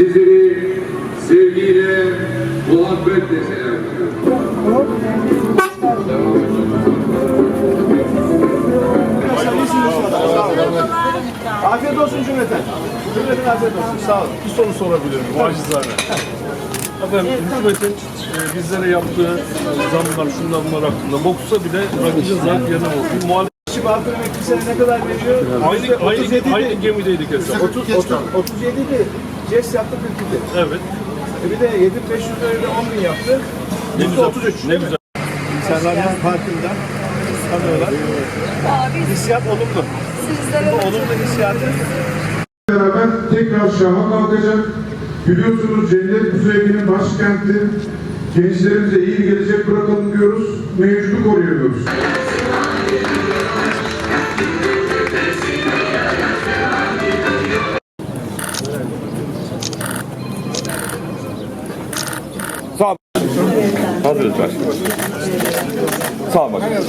Sizleri sevgiyle, muhabbetle selamlıyorum. Afiyet olsun cümleten. Cümleten afiyet olsun. Sağ olun. Bir soru sorabilirim acizane. Efendim hükümetin e, bizlere yaptığı zamlar, şunlar bunlar hakkında boksa bile rakıcı zat yerine oldu. Muhalefet Şimdi Balkan emeklisi ne kadar veriyor? aynı, aynı, 37 aynı gemideydik hesap. 30, 30, 37 idi. CES yaptı 42. Evet. E bir de 7500 lirayla 10 bin yaptı. Ne güzel. 33. Ne güzel. İnsanlardan farkından tanıyorlar. Abi Hissiyat olumlu. sizlere Bu olumlu hissiyatı beraber tekrar şaha kalkacak. Biliyorsunuz cennet bu sevginin başkenti. Gençlerimize iyi bir gelecek bırakalım diyoruz. Mevcudu koruyamıyoruz. Hazırız başkanım. Sağ olun başkanım.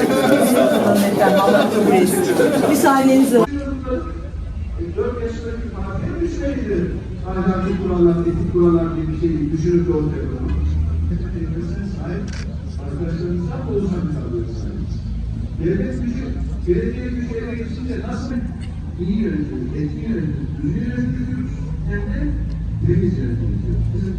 müsaadenizle. 4 yaşındaki Fatih düşmeydi. Ahlaki kurallar, etik kurallar gibi bir şey düşünüp de ortaya koymak. Tecrübesine sahip arkadaşlarımızdan da bir alıyoruz. Devlet gücü, belediye gücü ele geçince nasıl iyi yönetilir, etkin yönetilir, düzgün yönetilir, hem de temiz yönetilir. Bizim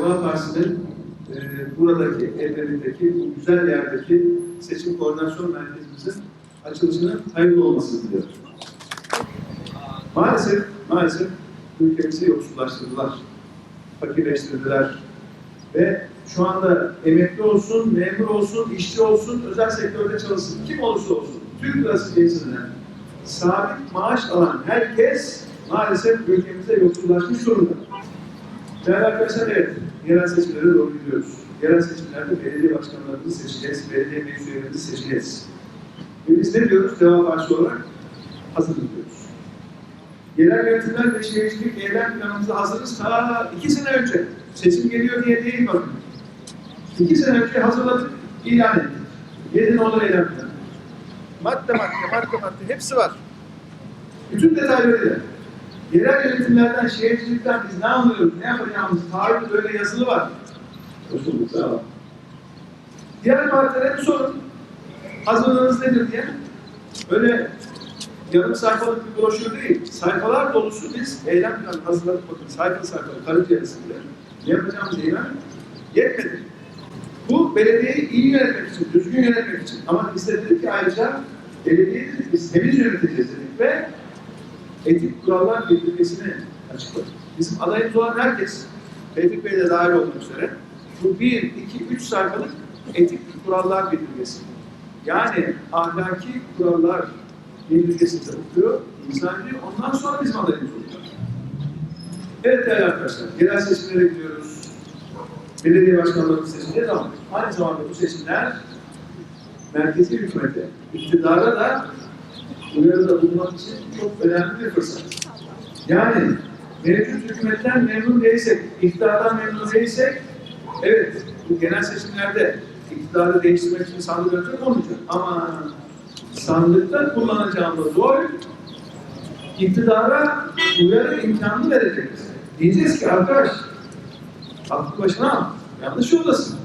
Deva Partisi'nin e, buradaki, evlerindeki, bu güzel yerdeki seçim koordinasyon merkezimizin açılışının hayırlı olmasını diliyorum. Maalesef, maalesef ülkemizi yoksullaştırdılar, fakirleştirdiler ve şu anda emekli olsun, memur olsun, işçi olsun, özel sektörde çalışsın, kim olursa olsun, Türk lirası cinsinden sabit maaş alan herkes maalesef ülkemizde yoksullaşmış durumda. Değerli arkadaşlar evet, yerel seçimlere doğru gidiyoruz. Yerel seçimlerde belediye başkanlarımızı seçeceğiz, belediye meclis üyelerimizi seçeceğiz. Ve biz ne diyoruz? Deva Partisi olarak hazırız diyoruz. Yerel yönetimler ve şehircilik eylem planımızı hazırız ta iki sene önce. Seçim geliyor diye değil bakın. İki sene önce hazırladık, ilan ettik. Yedi nolu eylem planı. Madde madde, madde madde hepsi var. Bütün detaylarıyla. Yerel yönetimlerden, şehircilikten biz ne anlıyoruz, ne yapacağımız taahhüt böyle yazılı var. Sağ olun. Diğer partilere bir sorun. Hazırlığınız nedir diye. Böyle yarım sayfalık bir broşür değil, sayfalar dolusu biz eylem planı hazırladık bakın sayfa sayfa, karıt yarısında. Ne yapacağımız eylem yetmedi. Bu belediyeyi iyi yönetmek için, düzgün yönetmek için. Ama biz de dedik ki ayrıca belediyeyi dedik biz temiz yöneteceğiz dedik ve etik kurallar bildirgesini açıkladı. Bizim adayımız olan herkes, Tevfik Bey de dahil olmak üzere, bu bir, iki, üç sayfalık etik kurallar bildirgesi. Yani ahlaki kurallar bildirgesini okuyor, imza ediyor, ondan sonra bizim adayımız oluyor. Evet değerli arkadaşlar, yerel seçimlere gidiyoruz. Belediye başkanlarımızı seçeceğiz ama aynı zamanda bu seçimler merkezi hükümete, iktidara da uyarıda bulunmak için çok önemli bir fırsat. Yani mevcut hükümetten memnun değilsek, iktidardan memnun değilsek, evet bu genel seçimlerde iktidarı değiştirmek için sandık önce olmayacak. Ama sandıkta kullanacağımız oy iktidara uyarı imkanı verecek. Diyeceğiz ki arkadaş, aklı başına al, yanlış yoldasın.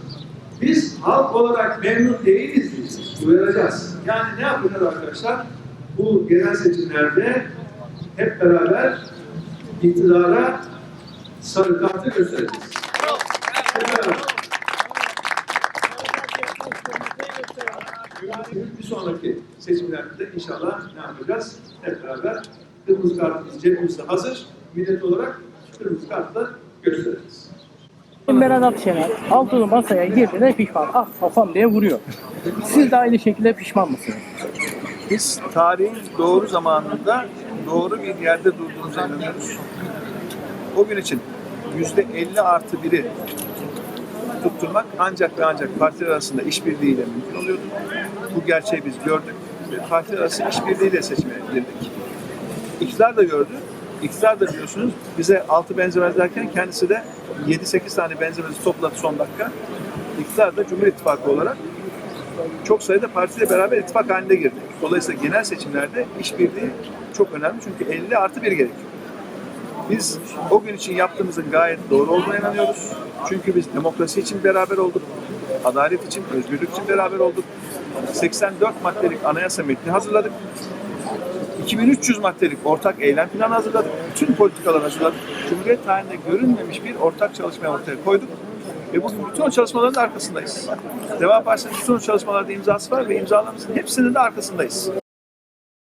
Biz halk olarak memnun değiliz diyeceğiz, uyaracağız. Yani ne yapacağız arkadaşlar? Bu genel seçimlerde hep beraber iktidara sarı kartı göstereceğiz. Bir sonraki seçimlerde de inşallah ne yapacağız? Hep beraber kırmızı kartımız cebimizde hazır. Millet olarak kırmızı kartla göstereceğiz. Berat Akşener altılı masaya girdiğinde pişman. Ah kafam diye vuruyor. Siz de aynı şekilde pişman mısınız? Biz tarihin doğru zamanında doğru bir yerde durduğumuza inanıyoruz. O gün için yüzde 50 artı biri tutturmak ancak ve ancak partiler arasında işbirliğiyle mümkün oluyordu. Bu gerçeği biz gördük ve partiler arası işbirliğiyle seçime girdik. İktidar da gördü. İktidar da biliyorsunuz bize altı benzemez derken kendisi de 7-8 tane benzemezi topladı son dakika. İktidar da Cumhur İttifakı olarak çok sayıda partiyle beraber ittifak halinde girdi. Dolayısıyla genel seçimlerde işbirliği çok önemli çünkü 50 artı 1 gerekiyor. Biz o gün için yaptığımızın gayet doğru olduğuna inanıyoruz. Çünkü biz demokrasi için beraber olduk. Adalet için, özgürlük için beraber olduk. 84 maddelik anayasa metni hazırladık. 2300 maddelik ortak eylem planı hazırladık. Bütün politikalar hazırladık. Cumhuriyet tarihinde görünmemiş bir ortak çalışmaya ortaya koyduk. Ve bugün bütün o çalışmaların da arkasındayız. Deva Partisi'nin bütün o çalışmalarda imzası var ve imzalarımızın hepsinin de arkasındayız.